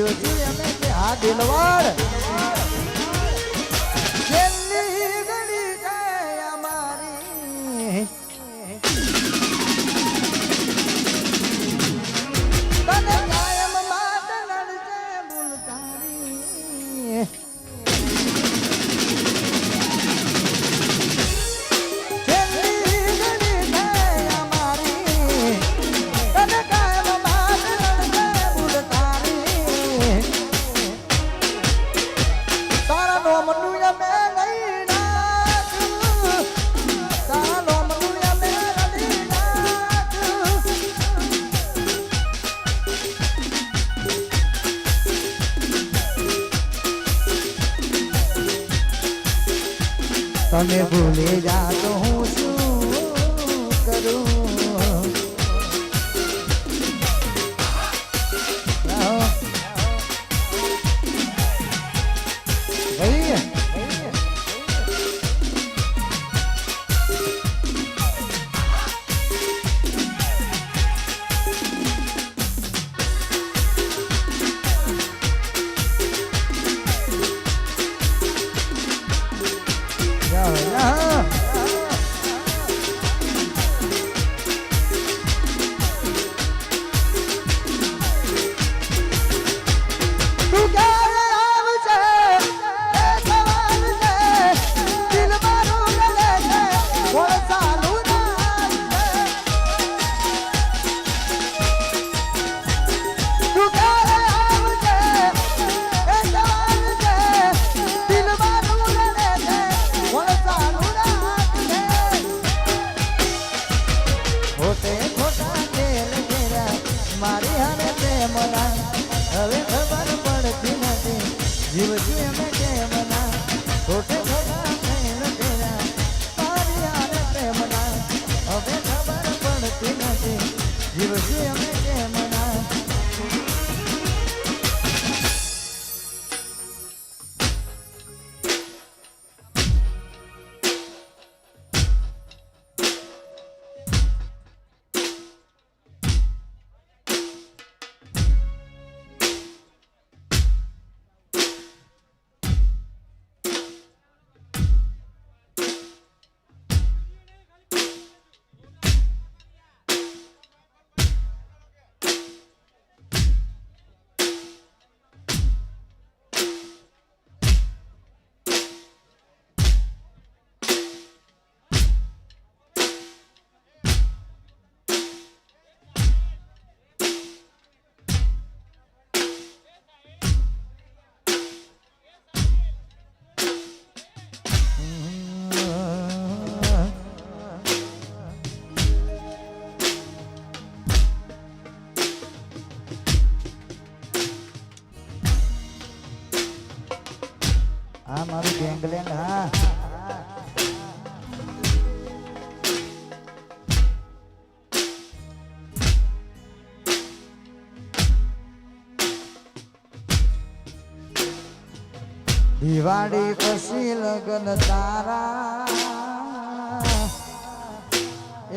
જીવજી અમે કે હા દિલવાડ. ખોટે મારું ગેંગલેન્ડ હા દિવાળી પછી લગન તારા.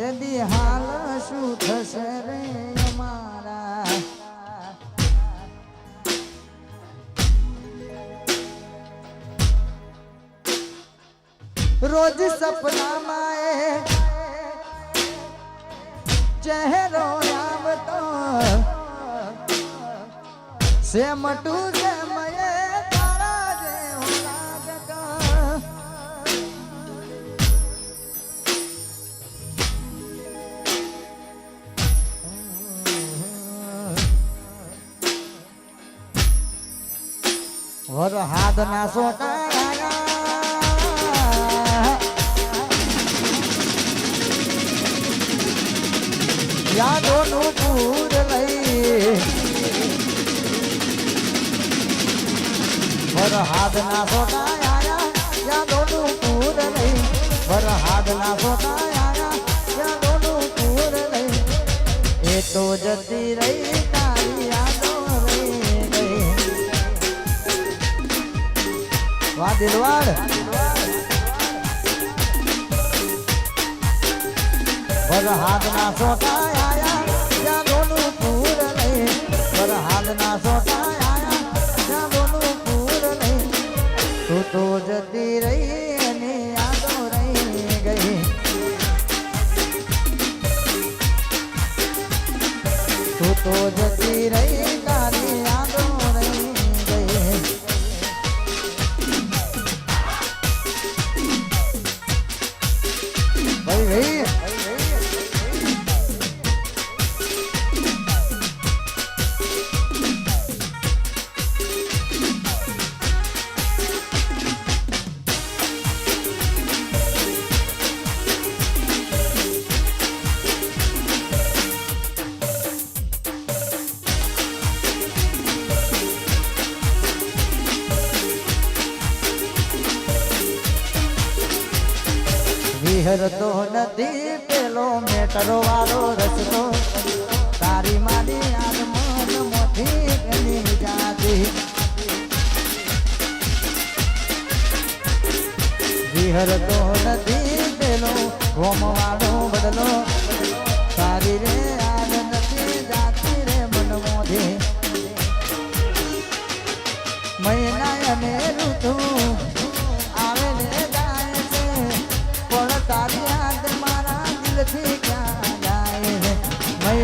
એદી હાલ શું થશે રે અમારા? रोज सपना माए। चेहरो आव तो से मटू से मये, तारा जे और हाथ ना सोता યાદોનું પૂર લઈ. વર હાથ ના સોટા આયા, યાદોનું પૂર લઈ. વર હાથ ના સોટા આયા, યાદોનું પૂર લઈ. એ તો જતી રહી તારી યાદો રહી વરહાદના સોટા આયા. ત્યાં ગોનું પૂર નહીં વરહાદના સોટા આયા. ત્યાં ગોનું પૂર નહીં તું તો જતી રહી અને યાદો રહી ગઈ. તું તો જતી રહી વિહરતો નથી, પેલો મેટરો વાળો રસ્તો. તારી મારી યાદ મન મોથી ગણી જાતી. વિહરતો નથી, પેલો ગોમ વાળો બદલો. તારી રે યાદ નથી, જાતી રે મન મોથી મહિના અને ઋતુ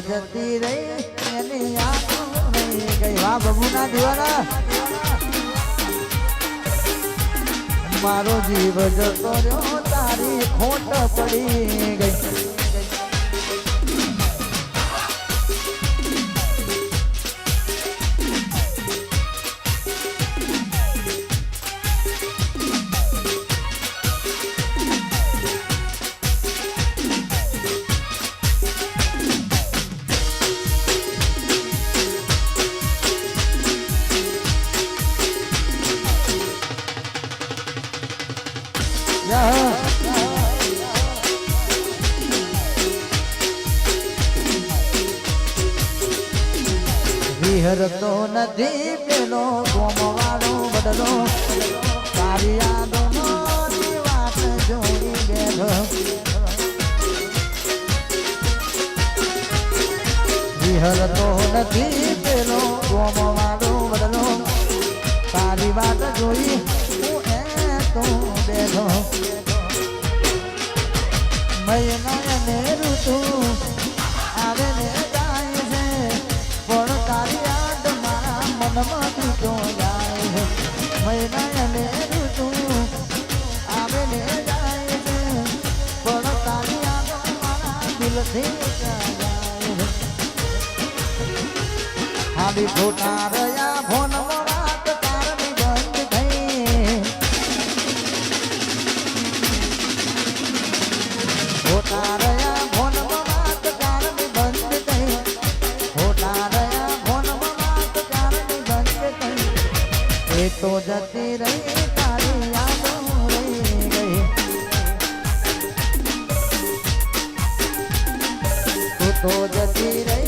જતી રહી, એની આંખો રહી ગઈ. વાહ, બબુના દીવાના. મારો જીવ જતો રહ્યો, તારી ખોટ પડી ગઈ. નથી પેલો ગોમવાળો બદલો તારી યાદોનો વાત જોઈ બેઠો વિહરતો નથી પેલો ગોમવાળો બદલો તારી વાત જોઈ ને ઋતુ મારા મનમાંથી તો જાય મહિના ને ઋતુ આવે ને જાય છે ફોનમાં તું જતી રહી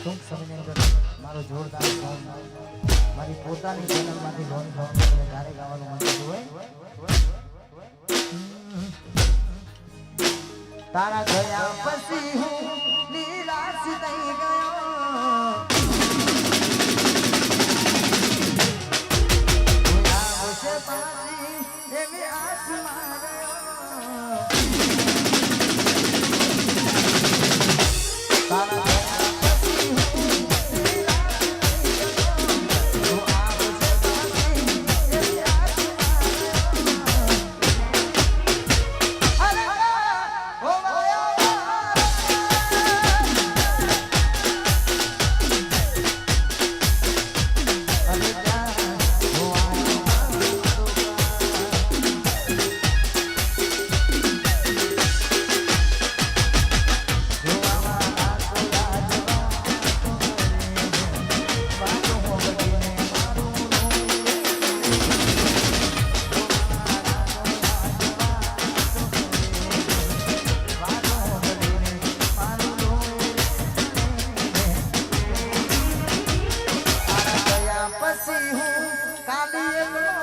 ટૂંક સમયની અંદર મારો જોરદાર સોંગ મારી પોતાની ચેનલમાંથી લોન સોંગ જ્યારે ગાવાનું મન હોય તારા ગયા પછી હું નિરાશ થઈ ગયો. કાલી